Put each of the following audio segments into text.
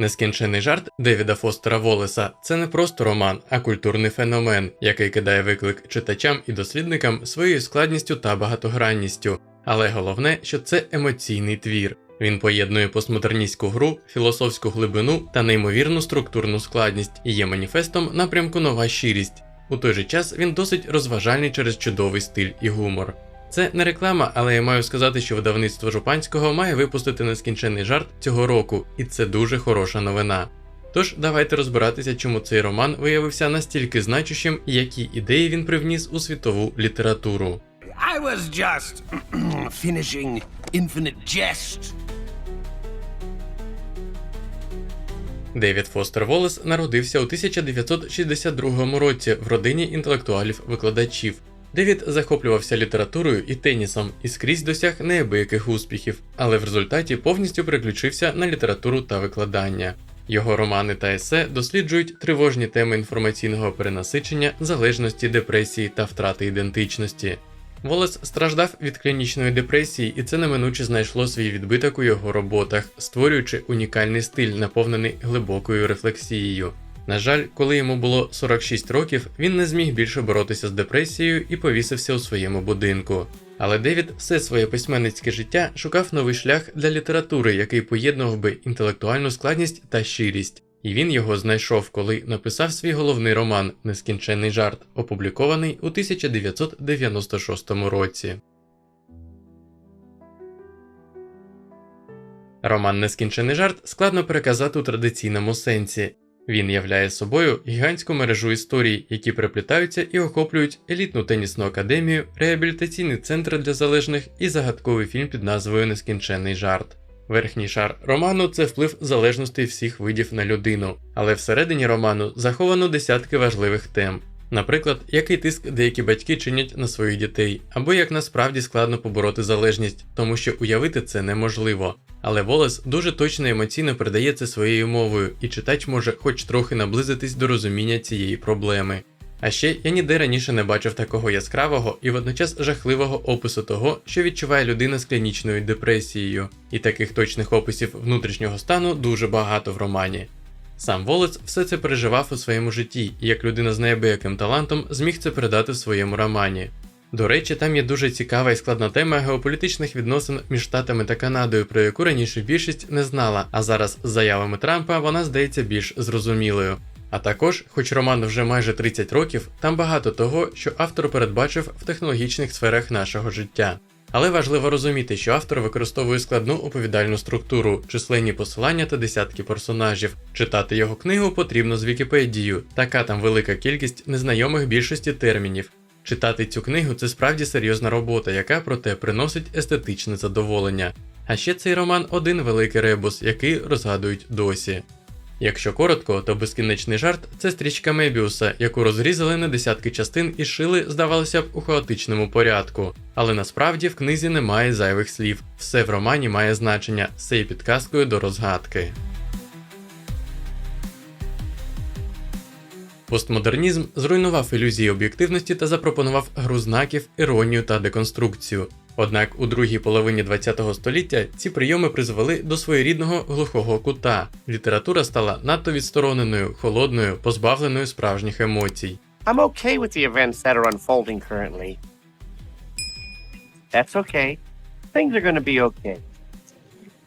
Нескінчений жарт Девіда Фостера Волеса це не просто роман, а культурний феномен, який кидає виклик читачам і дослідникам своєю складністю та багатогранністю. Але головне, що це емоційний твір. Він поєднує постмодерністську гру, філософську глибину та неймовірну структурну складність і є маніфестом напрямку нова щирість. У той же час він досить розважальний через чудовий стиль і гумор. Це не реклама, але я маю сказати, що видавництво Жупанського має випустити нескінчений жарт цього року, і це дуже хороша новина. Тож давайте розбиратися, чому цей роман виявився настільки значущим і які ідеї він привніс у світову літературу. I was just finishing Infinite Jest. Девід Фостер Волес народився у 1962 році в родині інтелектуалів-викладачів. Девід захоплювався літературою і тенісом і скрізь досяг неабияких успіхів, але в результаті повністю переключився на літературу та викладання. Його романи та есе досліджують тривожні теми інформаційного перенасичення, залежності, депресії та втрати ідентичності. Волес страждав від клінічної депресії, і це неминуче знайшло свій відбиток у його роботах, створюючи унікальний стиль, наповнений глибокою рефлексією. На жаль, коли йому було 46 років, він не зміг більше боротися з депресією і повісився у своєму будинку. Але Девід все своє письменницьке життя шукав новий шлях для літератури, який поєднував би інтелектуальну складність та щирість. І він його знайшов, коли написав свій головний роман Нескінченний жарт, опублікований у 1996 році. Роман Нескінчений жарт складно переказати у традиційному сенсі. Він являє собою гігантську мережу історій, які переплітаються і охоплюють елітну тенісну академію, реабілітаційний центр для залежних і загадковий фільм під назвою Нескінченний жарт. Верхній шар роману це вплив залежностей всіх видів на людину, але всередині роману заховано десятки важливих тем. Наприклад, який тиск деякі батьки чинять на своїх дітей, або як насправді складно побороти залежність, тому що уявити це неможливо. Але Волес дуже точно і емоційно передає це своєю мовою, і читач може хоч трохи наблизитись до розуміння цієї проблеми. А ще я ніде раніше не бачив такого яскравого і водночас жахливого опису того, що відчуває людина з клінічною депресією, і таких точних описів внутрішнього стану дуже багато в романі. Сам Волец все це переживав у своєму житті, і як людина з неабияким талантом зміг це передати в своєму романі. До речі, там є дуже цікава і складна тема геополітичних відносин між Штатами та Канадою, про яку раніше більшість не знала, а зараз з заявами Трампа вона здається більш зрозумілою. А також, хоч роман вже майже 30 років, там багато того, що автор передбачив в технологічних сферах нашого життя. Але важливо розуміти, що автор використовує складну оповідальну структуру, численні посилання та десятки персонажів. Читати його книгу потрібно з Вікіпедією, така там велика кількість незнайомих більшості термінів. Читати цю книгу це справді серйозна робота, яка проте приносить естетичне задоволення. А ще цей роман один великий ребус, який розгадують досі. Якщо коротко, то безкінечний жарт це стрічка Мебіуса, яку розрізали на десятки частин і шили, здавалося б, у хаотичному порядку. Але насправді в книзі немає зайвих слів, все в романі має значення, все є підказкою до розгадки. Постмодернізм зруйнував ілюзії об'єктивності та запропонував гру знаків, іронію та деконструкцію. Однак у другій половині ХХ століття ці прийоми призвели до своєрідного глухого кута. Література стала надто відстороненою, холодною, позбавленою справжніх емоцій. I'm okay with the events that are unfolding currently. That's okay. Things are gonna be okay.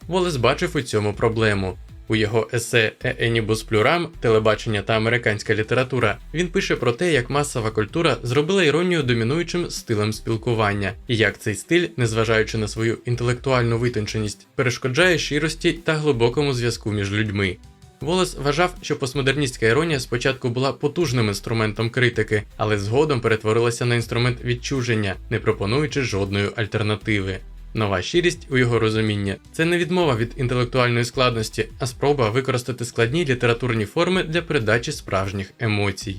Волес бачив у цьому проблему. У його есе «E Enibus Pluram телебачення та американська література він пише про те, як масова культура зробила іронію домінуючим стилем спілкування, і як цей стиль, незважаючи на свою інтелектуальну витонченість, перешкоджає щирості та глибокому зв'язку між людьми. Волес вважав, що постмодерністська іронія спочатку була потужним інструментом критики, але згодом перетворилася на інструмент відчуження, не пропонуючи жодної альтернативи. Нова щирість у його розумінні це не відмова від інтелектуальної складності, а спроба використати складні літературні форми для передачі справжніх емоцій.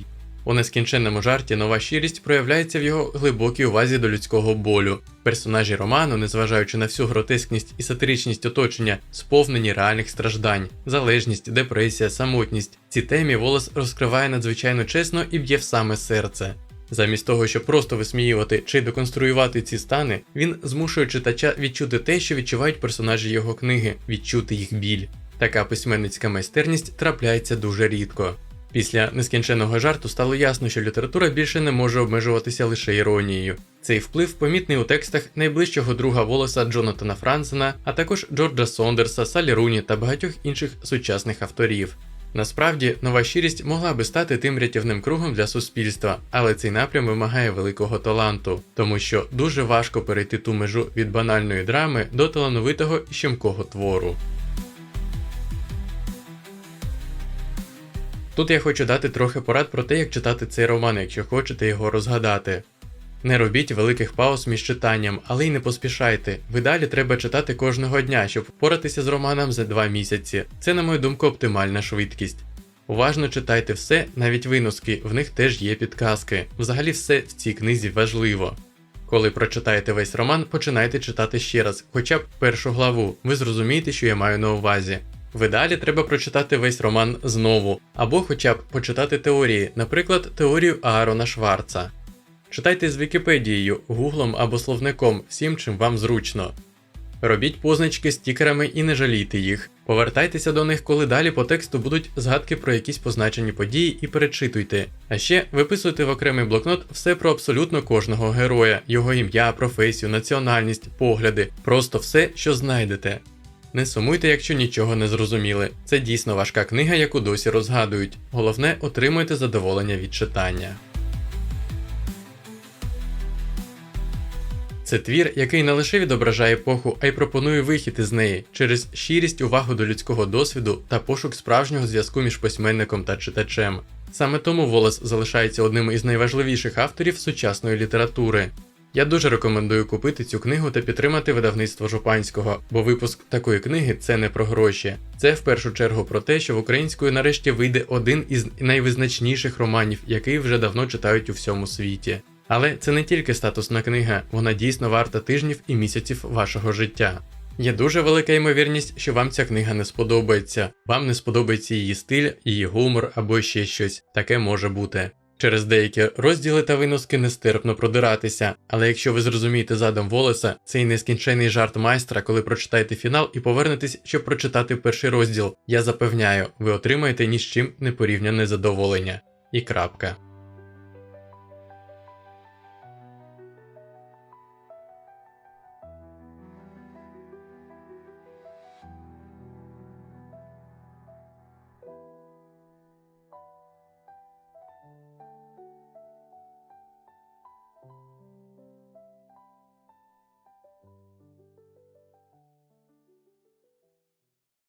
У нескінченному жарті нова щирість проявляється в його глибокій увазі до людського болю. Персонажі роману, незважаючи на всю гротескність і сатиричність оточення, сповнені реальних страждань, залежність, депресія, самотність. Ці темі волос розкриває надзвичайно чесно і б'є в саме серце. Замість того, щоб просто висміювати чи деконструювати ці стани, він змушує читача відчути те, що відчувають персонажі його книги, відчути їх біль. Така письменницька майстерність трапляється дуже рідко. Після нескінченого жарту стало ясно, що література більше не може обмежуватися лише іронією. Цей вплив помітний у текстах найближчого друга волоса Джонатана Франзена, а також Джорджа Сондерса, Салі Руні та багатьох інших сучасних авторів. Насправді, нова щирість могла би стати тим рятівним кругом для суспільства, але цей напрям вимагає великого таланту, тому що дуже важко перейти ту межу від банальної драми до талановитого і щемкого твору. Тут я хочу дати трохи порад про те, як читати цей роман, якщо хочете його розгадати. Не робіть великих пауз між читанням, але й не поспішайте. В ідеалі треба читати кожного дня, щоб впоратися з романом за два місяці. Це, на мою думку, оптимальна швидкість. Уважно читайте все, навіть виноски, в них теж є підказки. Взагалі все в цій книзі важливо. Коли прочитаєте весь роман, починайте читати ще раз, хоча б першу главу, ви зрозумієте, що я маю на увазі. В ідеалі треба прочитати весь роман знову, або хоча б почитати теорії, наприклад, теорію Аарона Шварца. Читайте з Вікіпедією, гуглом або словником, всім чим вам зручно. Робіть позначки стікерами і не жалійте їх. Повертайтеся до них, коли далі по тексту будуть згадки про якісь позначені події і перечитуйте. А ще виписуйте в окремий блокнот все про абсолютно кожного героя, його ім'я, професію, національність, погляди, просто все, що знайдете. Не сумуйте, якщо нічого не зрозуміли. Це дійсно важка книга, яку досі розгадують. Головне, отримуйте задоволення від читання. Це твір, який не лише відображає епоху, а й пропонує вихід із неї через щирість, увагу до людського досвіду та пошук справжнього зв'язку між письменником та читачем. Саме тому Волос залишається одним із найважливіших авторів сучасної літератури. Я дуже рекомендую купити цю книгу та підтримати видавництво Жупанського, бо випуск такої книги це не про гроші. Це в першу чергу про те, що в українською нарешті вийде один із найвизначніших романів, який вже давно читають у всьому світі. Але це не тільки статусна книга, вона дійсно варта тижнів і місяців вашого життя. Є дуже велика ймовірність, що вам ця книга не сподобається, вам не сподобається її стиль, її гумор або ще щось. Таке може бути. Через деякі розділи та виноски нестерпно продиратися, але якщо ви зрозумієте задум волоса, цей нескінчений жарт майстра, коли прочитаєте фінал і повернетесь, щоб прочитати перший розділ, я запевняю, ви отримаєте ні з чим не порівняне задоволення. І крапка.